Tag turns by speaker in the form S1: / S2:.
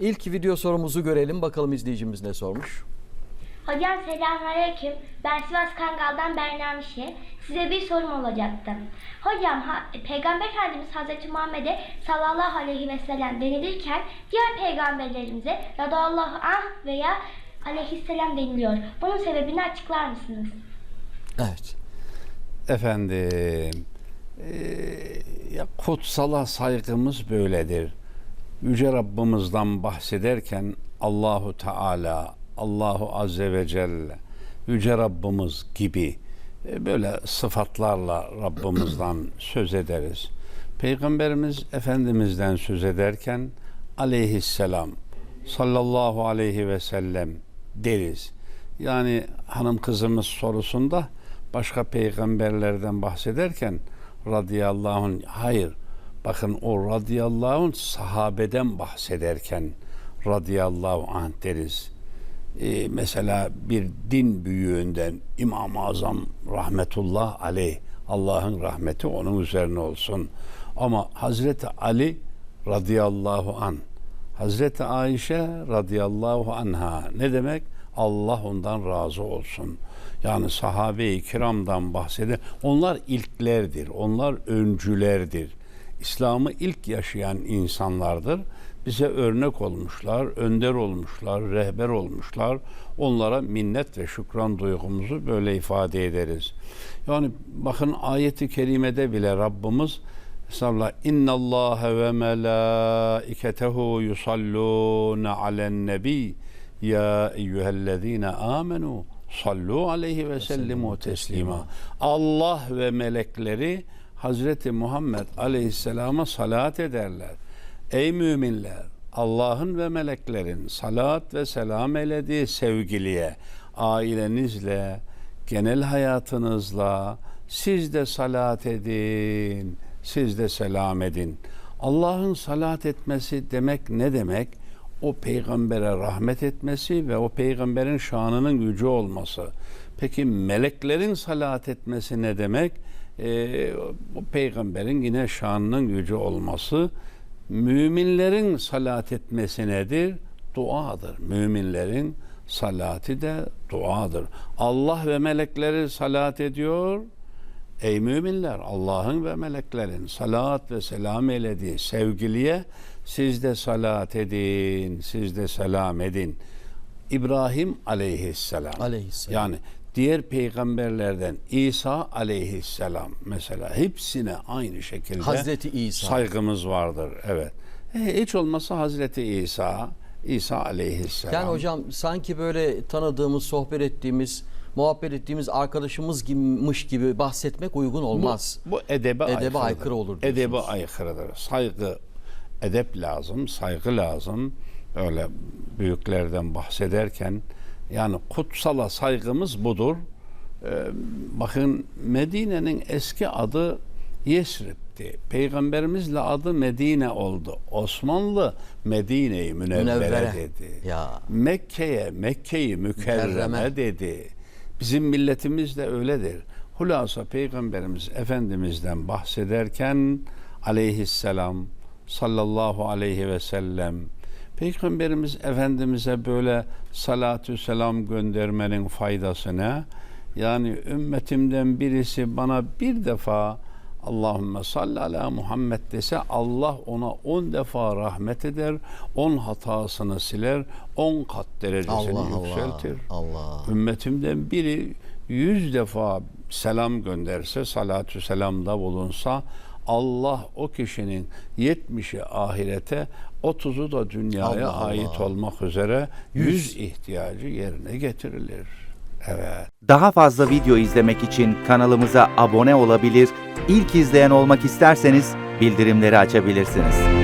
S1: İlk video sorumuzu görelim. Bakalım izleyicimiz ne sormuş.
S2: Hocam selamünaleyküm. Ben Sivas Kangal'dan Berna Mişe. Size bir sorum olacaktı. Hocam ha- Peygamber Efendimiz Hazreti Muhammed'e sallallahu aleyhi ve sellem denilirken diğer peygamberlerimize radallahu anh veya aleyhisselam deniliyor. Bunun sebebini açıklar mısınız?
S1: Evet.
S3: Efendim, eee, ya kutsala saygımız böyledir. Yüce Rabbimizden bahsederken Allahu Teala, Allahu Azze ve Celle, Yüce Rabbimiz gibi e, böyle sıfatlarla Rabbimizden söz ederiz. Peygamberimiz Efendimiz'den söz ederken aleyhisselam sallallahu aleyhi ve sellem deriz. Yani hanım kızımız sorusunda başka peygamberlerden bahsederken radıyallahu anh hayır bakın o radıyallahu anh sahabeden bahsederken radıyallahu anh deriz. Ee, mesela bir din büyüğünden İmam-ı Azam rahmetullah aleyh Allah'ın rahmeti onun üzerine olsun. Ama Hazreti Ali radıyallahu an Hazreti Ayşe radıyallahu anha ne demek? Allah ondan razı olsun. Yani sahabe-i kiramdan bahseder. Onlar ilklerdir. Onlar öncülerdir. İslam'ı ilk yaşayan insanlardır. Bize örnek olmuşlar, önder olmuşlar, rehber olmuşlar. Onlara minnet ve şükran duygumuzu böyle ifade ederiz. Yani bakın ayeti kerimede bile Rabbimiz Estağfurullah. İnna Allah ve melaiketehu yusalluna alen nebi ya eyyühellezine amenu sallu aleyhi ve sellimu teslima. Allah ve melekleri Hazreti Muhammed Aleyhisselam'a salat ederler. Ey müminler! Allah'ın ve meleklerin salat ve selam eylediği sevgiliye, ailenizle, genel hayatınızla siz de salat edin, siz de selam edin. Allah'ın salat etmesi demek ne demek? O peygambere rahmet etmesi ve o peygamberin şanının yüce olması. Peki meleklerin salat etmesi ne demek? Ee, o peygamberin yine şanının yüce olması. Müminlerin salat etmesi nedir? Duadır. Müminlerin salati de duadır. Allah ve melekleri salat ediyor. Ey müminler Allah'ın ve meleklerin salat ve selam eylediği sevgiliye siz de salat edin, siz de selam edin. İbrahim aleyhisselam.
S1: Aleyhisselam.
S3: Yani diğer peygamberlerden İsa aleyhisselam mesela hepsine aynı şekilde
S1: Hazreti İsa.
S3: saygımız vardır. Evet. E, hiç olmazsa Hazreti İsa, İsa aleyhisselam.
S1: Yani hocam sanki böyle tanıdığımız, sohbet ettiğimiz, muhabbet ettiğimiz arkadaşımız gibiymiş gibi bahsetmek uygun olmaz.
S3: Bu, bu edebe,
S1: Edebe
S3: aykırıdır.
S1: aykırı olur diyorsunuz.
S3: Edebe aykırıdır. Saygı, edep lazım, saygı lazım. Öyle büyüklerden bahsederken yani kutsala saygımız budur. Ee, bakın Medine'nin eski adı Yesrib'ti. Peygamberimizle adı Medine oldu. Osmanlı Münevvere,
S1: Münevvere.
S3: dedi.
S1: Ya.
S3: Mekke'ye Mekke'yi mükerreme,
S1: Mükerreme.
S3: dedi. Bizim milletimiz de öyledir. Hulasa Peygamberimiz Efendimiz'den bahsederken aleyhisselam sallallahu aleyhi ve sellem Peygamberimiz Efendimiz'e böyle salatü selam göndermenin faydası ne? Yani ümmetimden birisi bana bir defa Allahümme salli ala Muhammed dese Allah ona on defa rahmet eder, on hatasını siler, on kat derecesini
S1: Allah Allah.
S3: yükseltir.
S1: Allah.
S3: Ümmetimden biri yüz defa selam gönderse, salatü selamda bulunsa Allah o kişinin 70'i ahirete, 30'u da dünyaya
S1: Allah
S3: ait
S1: Allah.
S3: olmak üzere yüz ihtiyacı yerine getirilir. Evet.
S4: Daha fazla video izlemek için kanalımıza abone olabilir, ilk izleyen olmak isterseniz bildirimleri açabilirsiniz.